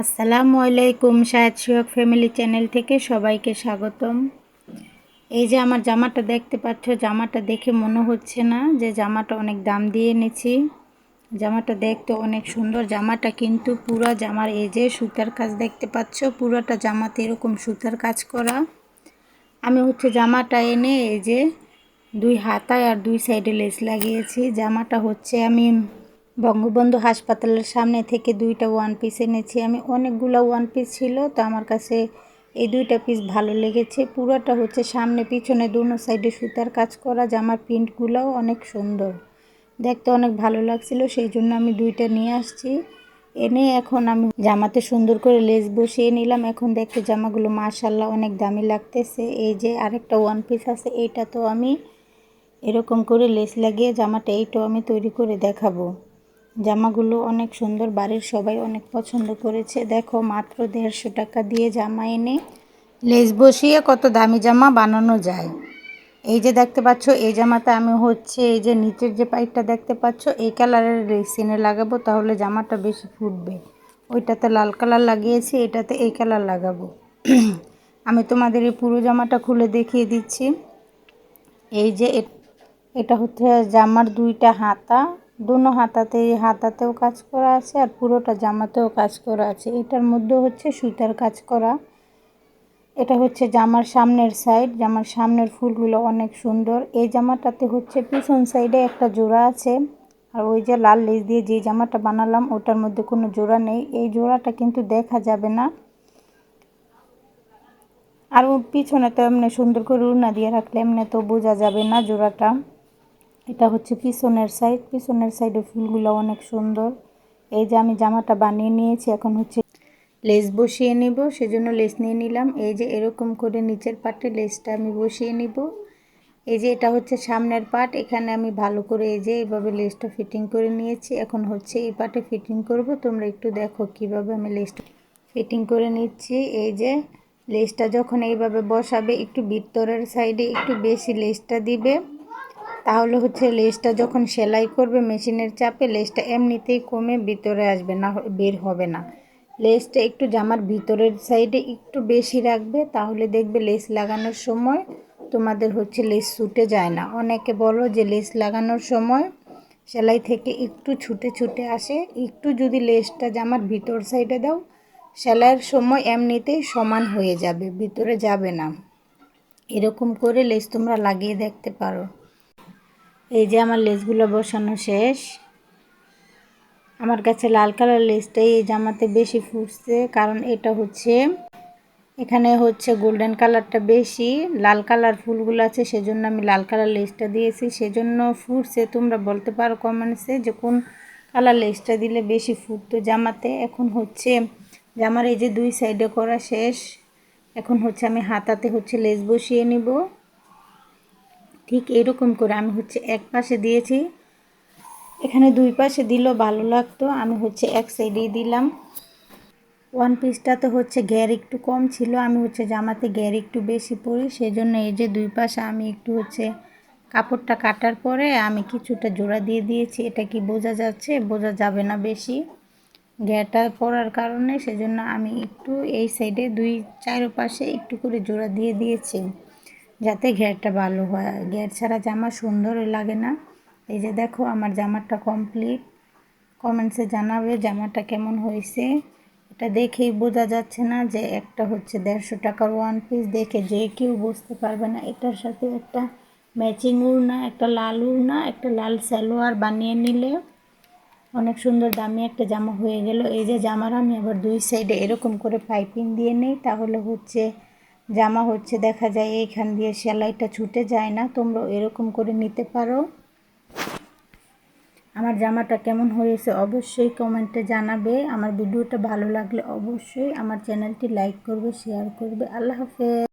আসসালামু আলাইকুম শায়দ শিয়ক family channel থেকে সবাইকে স্বাগতম। এই যে আমার জামাটা দেখতে পাচ্ছ, জামাটা দেখে মনে হচ্ছে না যে জামাটা অনেক দাম দিয়ে এনেছি। জামাটা দেখতে অনেক সুন্দর, জামাটা কিন্তু পুরা জামার এই যে সুতার কাজ দেখতে পাচ্ছ, পুরোটা জামাতে এরকম সুতার কাজ করা। আমি হচ্ছে জামাটা এনে এই যে দুই হাতায় আর দুই সাইডে লেস লাগিয়েছি। জামাটা হচ্ছে আমি বঙ্গবন্ধু হাসপাতালের সামনে থেকে দুইটা ওয়ান পিস এনেছি। আমি অনেকগুলো ওয়ান পিস ছিল, তো আমার কাছে এই দুইটা পিস ভালো লেগেছে। পুরোটা হচ্ছে সামনে পিছনে দুনো সাইডে সুতার কাজ করা, জামার প্রিন্টগুলোও অনেক সুন্দর। দেখতে অনেক ভালো লাগছিল, সেই জন্য আমি দুইটা নিয়ে আসছি। এনে এখন আমি জামাতে সুন্দর করে লেস বসিয়ে নিলাম। এখন দেখতে জামাগুলো মাশাল্লাহ অনেক দামি লাগতেছে। এই যে আরেকটা ওয়ান পিস আছে, এইটা তো আমি এরকম করে লেস লাগিয়ে জামাটা এইটাও আমি তৈরি করে দেখাবো। জামাগুলো অনেক সুন্দর, বাড়ির সবাই অনেক পছন্দ করেছে। দেখো মাত্র দেড়শো টাকা দিয়ে জামা এনে লেস বসিয়ে কত দামি জামা বানানো যায়। এই যে দেখতে পাচ্ছ, এই জামাটা আমি হচ্ছে এই যে নিচের যে পাইপটা দেখতে পাচ্ছ, এই কালারের রেসিনে লাগাবো তাহলে জামাটা বেশি ফুটবে। ওইটাতে লাল কালার লাগিয়েছি, এটাতে এই কালার লাগাবো। আমি তোমাদের এই পুরো জামাটা খুলে দেখিয়ে দিচ্ছি। এই যে এটা হচ্ছে জামার দুইটা হাতা দুনো হাতাতে হাতাতেও কাজ করা আছে আর পুরোটা জামাতেও কাজ করা আছে। এটার মধ্যে হচ্ছে সুতার কাজ করা। এটা হচ্ছে জামার সামনের সাইড জামার সামনের ফুলগুলো অনেক সুন্দর। এই জামাটাতে হচ্ছে পিছন সাইডে একটা জোড়া আছে। আর ওই যে লাল লেস দিয়ে যে জামাটা বানালাম, ওটার মধ্যে কোনো জোড়া নেই। এই জোড়াটা কিন্তু দেখা যাবে না। আর পিছনে তো এমনি সুন্দর করে উড়না দিয়ে রাখলে এমনি তো বোঝা যাবে না জোড়াটা। এটা হচ্ছে পিছনের সাইড পিছনের সাইডে ফুলগুলো অনেক সুন্দর। এই যে আমি জামাটা বানিয়ে নিয়েছি, এখন হচ্ছে লেস বসিয়ে নিব, সেজন্য লেস নিয়ে নিলাম। এই যে এরকম করে নিচের পাটে লেসটা আমি বসিয়ে নিব। এই যে এটা হচ্ছে সামনের পাট, এখানে আমি ভালো করে এই যে এইভাবে লেসটা ফিটিং করে নিয়েছি। এখন হচ্ছে এই পাটে ফিটিং করব, তোমরা একটু দেখো কীভাবে আমি লেসটা ফিটিং করে নিচ্ছি। এই যে লেসটা যখন এইভাবে বসাবে, একটু ভিতরের সাইডে একটু বেশি লেসটা দিবে। তাহলে হচ্ছে লেসটা যখন সেলাই করবে, মেশিনের চাপে লেসটা এমনিতেই কমে ভিতরে আসবে না, বের হবে না। লেসটা একটু জামার ভিতরের সাইডে একটু বেশি রাখবে, তাহলে দেখবে লেস লাগানোর সময় তোমাদের হচ্ছে লেস ছুটে যায় না। অনেকে বলো যে লেস লাগানোর সময় সেলাই থেকে একটু ছুটে ছুটে আসে, একটু যদি লেসটা জামার ভিতর সাইডে দাও, সেলাইয়ের সময় এমনিতেই সমান হয়ে যাবে, ভিতরে যাবে না। এরকম করে লেস তোমরা লাগিয়ে দেখতে পারো। এই যে আমার লেসগুলো বসানো শেষ। আমার কাছে লাল কালার লেসটাই এই জামাতে বেশি ফুটছে, কারণ এটা হচ্ছে, এখানে হচ্ছে গোল্ডেন কালারটা বেশি, লাল কালার ফুলগুলো আছে, সেজন্য আমি লাল কালার লেসটা দিয়েছি। সেজন্য ফুটছে, তোমরা বলতে পারো কমেন্টসে যে কোন কালার লেসটা দিলে বেশি ফুটতো জামাতে। এখন হচ্ছে জামার এই যে দুই সাইডে করা শেষ, এখন হচ্ছে আমি হাতাতে হচ্ছে লেস বসিয়ে নিব। ঠিক এরকম করে আমি হচ্ছে এক পাশে দিয়েছি। এখানে দুই পাশে দিলেও ভালো লাগতো। আমি হচ্ছে এক সাইডেই দিলাম। ওয়ান পিসটাতে হচ্ছে গ্যার একটু কম ছিল। আমি হচ্ছে জামাতে গ্যার একটু বেশি পরি। সেই জন্য এই যে দুই পাশে আমি একটু হচ্ছে কাপড়টা কাটার পরে আমি কিছুটা জোড়া দিয়ে দিয়েছি। এটা কি বোঝা যাচ্ছে? বোঝা যাবে না বেশি। গ্যারটা পরার কারণে সেজন্য আমি একটু এই সাইডে দুই, চারোপাশে একটু করে জোড়া দিয়ে দিয়েছি। যাতে ঘেরটা ভালো হয়। ঘের ছাড়া জামা সুন্দর লাগে না। এই যে দেখো, আমার জামাটা কমপ্লিট কমেন্টসে জানাবে জামাটা কেমন হয়েছে। এটা দেখেই বোঝা যাচ্ছে না যে একটা হচ্ছে দেড়শো টাকার ওয়ান পিস দেখে যে কেউ বুঝতে পারবে না, এটার সাথে একটা ম্যাচিং উড়না একটা লাল উড়না একটা লাল সালোয়ার বানিয়ে নিলে। অনেক সুন্দর দামি একটা জামা হয়ে গেল। এই যে জামার আমি আবার দুই সাইডে এরকম করে পাইপিং দিয়ে নেই। তাহলে হচ্ছে জামা হচ্ছে, দেখা যায় এইখান দিয়ে সেলাইটা ছুটে যায় না তোমরা এরকম করে নিতে পারো। আমার জামাটা কেমন হয়েছে অবশ্যই কমেন্টে জানাবে। আমার ভিডিওটা ভালো লাগলে অবশ্যই আমার চ্যানেলটি লাইক করবে শেয়ার করবে। আল্লাহ হাফেজ।